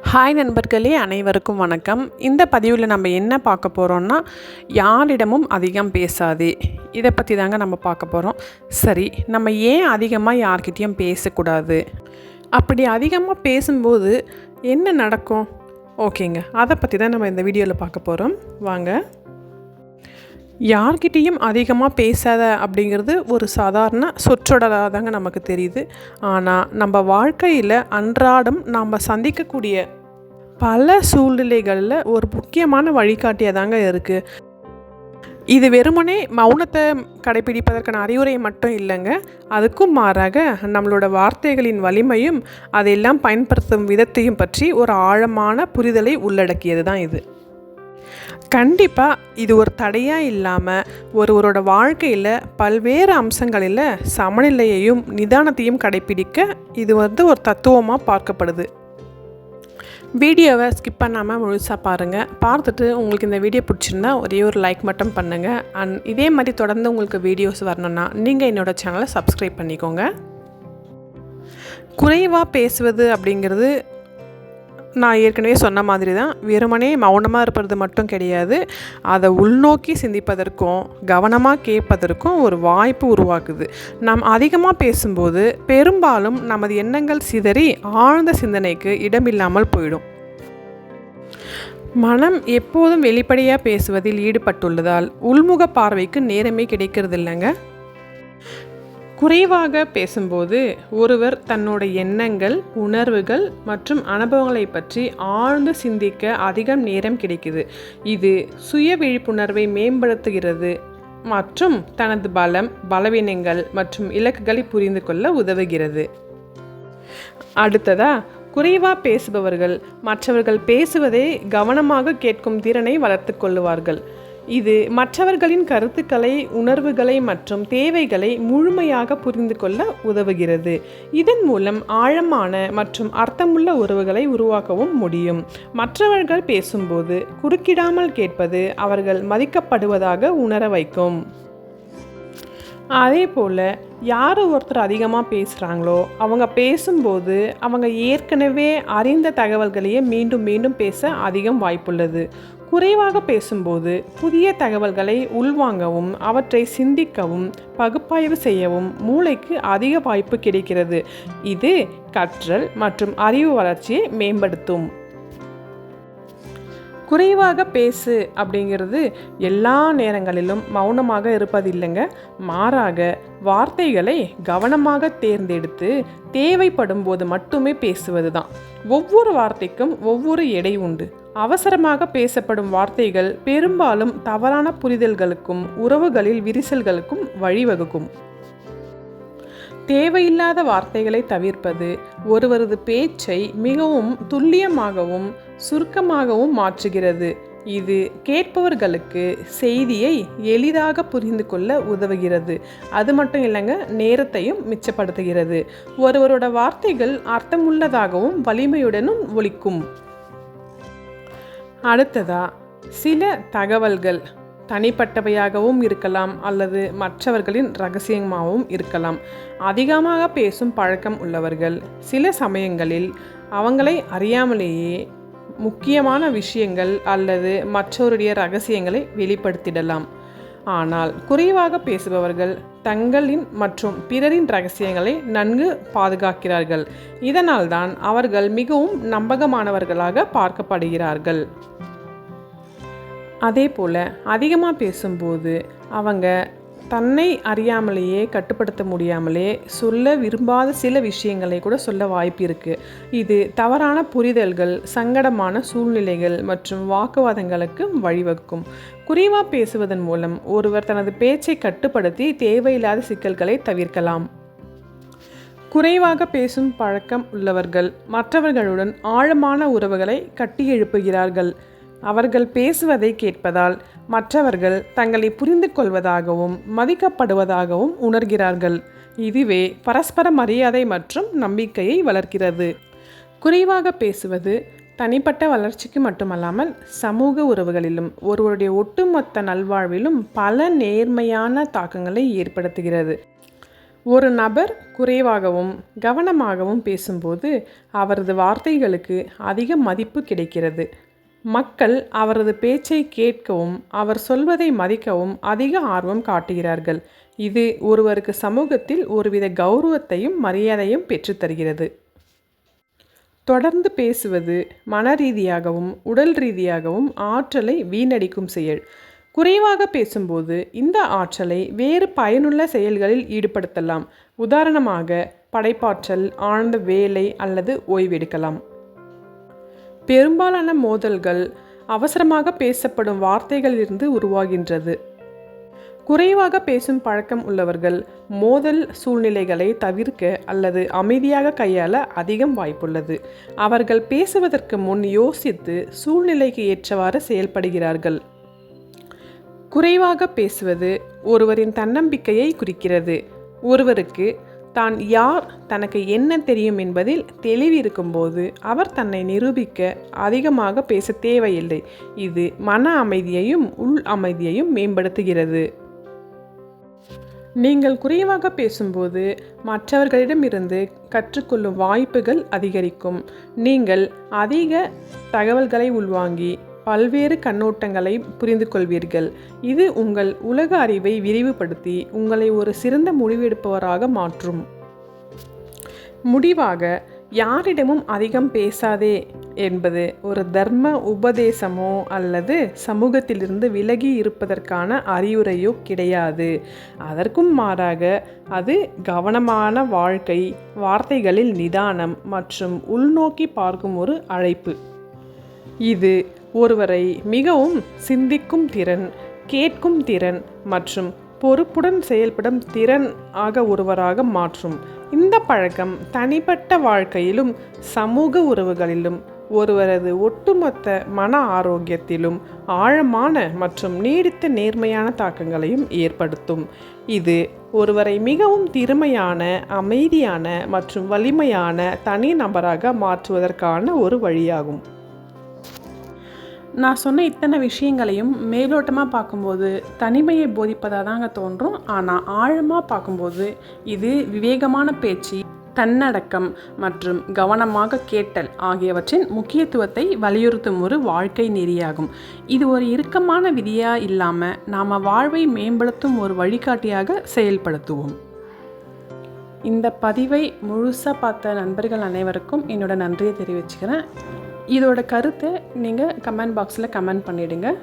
Hi நண்பர்களே அனைவருக்கும் வணக்கம். இந்த பதிவில் நம்ம என்ன பார்க்க போகிறோம்னா யாரிடமும் அதிகம் பேசாதே. இதை பற்றி தாங்க நம்ம பார்க்க போகிறோம் சரி நம்ம ஏன் அதிகமாக யார்கிட்டயும் பேசக்கூடாது? அப்படி அதிகமாக பேசும்போது என்ன நடக்கும்? ஓகேங்க. அதை பற்றி தான் நம்ம இந்த வீடியோவில் பார்க்க போகிறோம் வாங்க. யார்கிட்டேயும் அதிகமாக பேசாத அப்படிங்கிறது ஒரு சாதாரண சொற்றொடராக தாங்க நமக்கு தெரியுது. ஆனால் நம்ம வாழ்க்கையில் அன்றாடம் நாம் சந்திக்கக்கூடிய பல சூழ்நிலைகளில் ஒரு முக்கியமான வழிகாட்டியாக தாங்க இருக்குது இது வெறுமனே மௌனத்தை கடைபிடிப்பதற்கான அறிவுரை மட்டும் இல்லைங்க. அதுக்கும் மாறாக நம்மளோட வார்த்தைகளின் வலிமையும் அதையெல்லாம் பயன்படுத்தும் விதத்தையும் பற்றி ஒரு ஆழமான புரிதலை உள்ளடக்கியது தான் இது. கண்டிப்பாக இது ஒரு தடையாக இல்லாமல் ஒருவரோட வாழ்க்கையில் பல்வேறு அம்சங்களில் சமநிலையையும் நிதானத்தையும் கடைபிடிக்க இது வந்து ஒரு தத்துவமாக பார்க்கப்படுது. வீடியோவை ஸ்கிப் பண்ணாமல் முழுசாக பாருங்கள் பார்த்துட்டு உங்களுக்கு இந்த வீடியோ பிடிச்சிருந்தா ஒரே ஒரு லைக் மட்டும் பண்ணுங்கள் அண்ட் இதே மாதிரி தொடர்ந்து உங்களுக்கு வீடியோஸ் வரணும்னா நீங்கள் என்னோடய சேனலை சப்ஸ்கிரைப் பண்ணிக்கோங்க. குறைவாக பேசுவது அப்படிங்கிறது நான் ஏற்கனவே சொன்ன மாதிரி தான் வெறுமனே மௌனமாக இருப்பது மட்டும் கிடையாது. அதை உள்நோக்கி சிந்திப்பதற்கும் கவனமாக கேட்பதற்கும் ஒரு வாய்ப்பு உருவாக்குது. நாம் அதிகமாக பேசும்போது பெரும்பாலும் நமது எண்ணங்கள் சிதறி ஆழ்ந்த சிந்தனைக்கு இடமில்லாமல் போயிடும். மனம் எப்போதும் வெளிப்படையாக பேசுவதில் ஈடுபட்டுள்ளதால் உள்முக பார்வைக்கு நேரமே கிடைக்கிறது இல்லைங்க குறைவாக பேசும்போது ஒருவர் தன்னோட எண்ணங்கள் உணர்வுகள் மற்றும் அனுபவங்களை பற்றி ஆழ்ந்து சிந்திக்க அதிகம் நேரம் கிடைக்குது. இது சுய விழிப்புணர்வை மேம்படுத்துகிறது மற்றும் தனது பலம் பலவீனங்கள் மற்றும் இலக்குகளை புரிந்து கொள்ள உதவுகிறது. அடுத்ததா குறைவாக பேசுபவர்கள் மற்றவர்கள் பேசுவதை கவனமாக கேட்கும் திறனை வளர்த்து கொள்ளுவார்கள். இது மற்றவர்களின் கருத்துக்களை உணர்வுகளை மற்றும் தேவைகளை முழுமையாக புரிந்து கொள்ள உதவுகிறது. இதன் மூலம் ஆழமான மற்றும் அர்த்தமுள்ள உறவுகளை உருவாக்கவும் முடியும். மற்றவர்கள் பேசும்போது குறுக்கிடாமல் கேட்பது அவர்கள் மதிக்கப்படுவதாக உணர வைக்கும். அதே போல் யார் ஒருத்தர் அதிகமாக பேசுகிறாங்களோ அவங்க பேசும்போது அவங்க ஏற்கனவே அறிந்த தகவல்களையே மீண்டும் மீண்டும் பேச அதிகம் வாய்ப்புள்ளது. குறைவாக பேசும்போது புதிய தகவல்களை உள்வாங்கவும் அவற்றை சிந்திக்கவும் பகுப்பாய்வு செய்யவும் மூளைக்கு அதிக வாய்ப்பு கிடைக்கிறது. இது கற்றல் மற்றும் அறிவு வளர்ச்சியை மேம்படுத்தும். குறைவாக பேசு அப்படிங்கிறது எல்லா நேரங்களிலும் மௌனமாக இருப்பதில்லைங்க. மாறாக வார்த்தைகளை கவனமாக தேர்ந்தெடுத்து தேவைப்படும் போது மட்டுமே பேசுவது தான் ஒவ்வொரு வார்த்தைக்கும் ஒவ்வொரு எடை உண்டு. அவசரமாக பேசப்படும் வார்த்தைகள் பெரும்பாலும் தவறான புரிதல்களுக்கும் உறவுகளில் விரிசல்களுக்கும் வழிவகுக்கும். தேவையில்லாத வார்த்தைகளை தவிர்ப்பது ஒருவரது பேச்சை மிகவும் துல்லியமாகவும் சுருக்கமாகவும் மாற்றுகிறது. இது கேட்பவர்களுக்கு செய்தியை எளிதாக புரிந்து கொள்ள உதவுகிறது. அது மட்டும் இல்லைங்க நேரத்தையும் மிச்சப்படுத்துகிறது. ஒருவரோட வார்த்தைகள் அர்த்தமுள்ளதாகவும் வலிமையுடனும் ஒழிக்கும் அடுத்ததா சில தகவல்கள் தனிப்பட்டவையாகவும் இருக்கலாம் அல்லது மற்றவர்களின் ரகசியமாகவும் இருக்கலாம். அதிகமாக பேசும் பழக்கம் உள்ளவர்கள் சில சமயங்களில் அவங்களை அறியாமலேயே முக்கியமான விஷயங்கள் அல்லது மற்றவருடைய ரகசியங்களை வெளிப்படுத்திடலாம். ஆனால் குறைவாக பேசுபவர்கள் தங்களின் மற்றும் பிறரின் ரகசியங்களை நன்கு பாதுகாக்கிறார்கள். இதனால்தான் அவர்கள் மிகவும் நம்பகமானவர்களாக பார்க்கப்படுகிறார்கள். அதே போல் அதிகமாக பேசும்போது அவங்க தன்னை அறியாமலேயே கட்டுப்படுத்த முடியாமலே சொல்ல விரும்பாத சில விஷயங்களை கூட சொல்ல வாய்ப்பு இருக்குது இது தவறான புரிதல்கள் சங்கடமான சூழ்நிலைகள் மற்றும் வாக்குவாதங்களுக்கு வழிவகுக்கும். குறைவாக பேசுவதன் மூலம் ஒருவர் தனது பேச்சை கட்டுப்படுத்தி தேவையில்லாத சிக்கல்களை தவிர்க்கலாம். குறைவாக பேசும் பழக்கம் உள்ளவர்கள் மற்றவர்களுடன் ஆழமான உறவுகளை கட்டியெழுப்புகிறார்கள் அவர்கள் பேசுவதை கேட்பதால் மற்றவர்கள் தங்களை புரிந்து கொள்வதாகவும் மதிக்கப்படுவதாகவும் உணர்கிறார்கள். இதுவே பரஸ்பர மரியாதை மற்றும் நம்பிக்கையை வளர்க்கிறது. குறைவாக பேசுவது தனிப்பட்ட வளர்ச்சிக்கு மட்டுமல்லாமல் சமூக உறவுகளிலும் ஒருவருடைய ஒட்டுமொத்த நல்வாழ்விலும் பல நேர்மையான தாக்கங்களை ஏற்படுத்துகிறது. ஒரு நபர் குறைவாகவும் கவனமாகவும் பேசும்போது அவரது வார்த்தைகளுக்கு அதிக மதிப்பு கிடைக்கிறது. மக்கள் அவரது பேச்சை கேட்கவும் அவர் சொல்வதை மதிக்கவும் அதிக ஆர்வம் காட்டுகிறார்கள். இது ஒருவருக்கு சமூகத்தில் ஒருவித கௌரவத்தையும் மரியாதையும் பெற்றுத்தருகிறது தொடர்ந்து பேசுவது மன ரீதியாகவும் உடல் ரீதியாகவும் ஆற்றலை வீணடிக்கும் செயல். குறைவாக பேசும்போது இந்த ஆற்றலை வேறு பயனுள்ள செயல்களில் ஈடுபடுத்தலாம். உதாரணமாக படைப்பாற்றல் ஆழ்ந்த வேலை அல்லது ஓய்வெடுக்கலாம். பெரும்பாலான மோதல்கள் அவசரமாக பேசப்படும் வார்த்தைகளிலிருந்து உருவாகின்றது. குறைவாக பேசும் பழக்கம் உள்ளவர்கள் மோதல் சூழ்நிலைகளை தவிர்க்க அல்லது அமைதியாக கையாள அதிகம் வாய்ப்புள்ளது. அவர்கள் பேசுவதற்கு முன் யோசித்து சூழ்நிலைக்கு ஏற்றவாறு செயல்படுகிறார்கள். குறைவாக பேசுவது ஒருவரின் தன்னம்பிக்கையை குறிக்கிறது. ஒருவருக்கு தான் யார் தனக்கு என்ன தெரியும் என்பதில் தெளிவிருக்கும்போது அவர் தன்னை நிரூபிக்க அதிகமாக பேச தேவையில்லை. இது மன அமைதியையும் உள் அமைதியையும் மேம்படுத்துகிறது. நீங்கள் குறைவாக பேசும்போது மற்றவர்களிடமிருந்து கற்றுக்கொள்ளும் வாய்ப்புகள் அதிகரிக்கும். நீங்கள் அதிக தகவல்களை உள்வாங்கி பல்வேறு கண்ணோட்டங்களை புரிந்து கொள்வீர்கள் இது உங்கள் உலக அறிவை விரிவுபடுத்தி உங்களை ஒரு சிறந்த முடிவெடுப்பவராக மாற்றும். முடிவாக யாரிடமும் அதிகம் பேசாதே என்பது ஒரு தர்ம உபதேசமோ அல்லது சமூகத்திலிருந்து விலகி இருப்பதற்கான அறிவுரையோ கிடையாது. அதற்கும் மாறாக அது கவனமான வாழ்க்கை வார்த்தைகளில் நிதானம் மற்றும் உள்நோக்கி பார்க்கும் ஒரு அழைப்பு. இது ஒருவரை மிகவும் சிந்திக்கும் திறன் கேட்கும் திறன் மற்றும் பொறுப்புடன் செயல்படும் திறன் ஆக ஒருவராக மாற்றும். இந்த பழக்கம் தனிப்பட்ட வாழ்க்கையிலும் சமூக உறவுகளிலும் ஒருவரது ஒட்டுமொத்த மன ஆரோக்கியத்திலும் ஆழமான மற்றும் நீடித்த நேர்மையான தாக்கங்களையும் ஏற்படுத்தும். இது ஒருவரை மிகவும் திறமையான அமைதியான மற்றும் வலிமையான தனி நபராக மாற்றுவதற்கான ஒரு வழியாகும். நான் சொன்ன இத்தனை விஷயங்களையும் மேலோட்டமாக பார்க்கும்போது தனிமையை போதிப்பதாக தாங்க தோன்றும். ஆனால் ஆழமாக பார்க்கும்போது இது விவேகமான பேச்சு தன்னடக்கம் மற்றும் கவனமாக கேட்டல் ஆகியவற்றின் முக்கியத்துவத்தை வலியுறுத்தும் ஒரு வாழ்க்கை நெறியாகும். இது ஒரு இறுக்கமான விதியாக இல்லாமல் நாம் வாழ்வை மேம்படுத்தும் ஒரு வழிகாட்டியாக செயல்படுத்துவோம். இந்த பதிவை முழுசாக பார்த்த நண்பர்கள் அனைவருக்கும் என்னோட நன்றியை தெரிவிச்சுக்கிறேன். இதோட கருத்தை நீங்கள் கமெண்ட் பாக்ஸில் கமெண்ட் பண்ணிவிடுங்க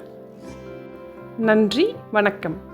நன்றி வணக்கம்.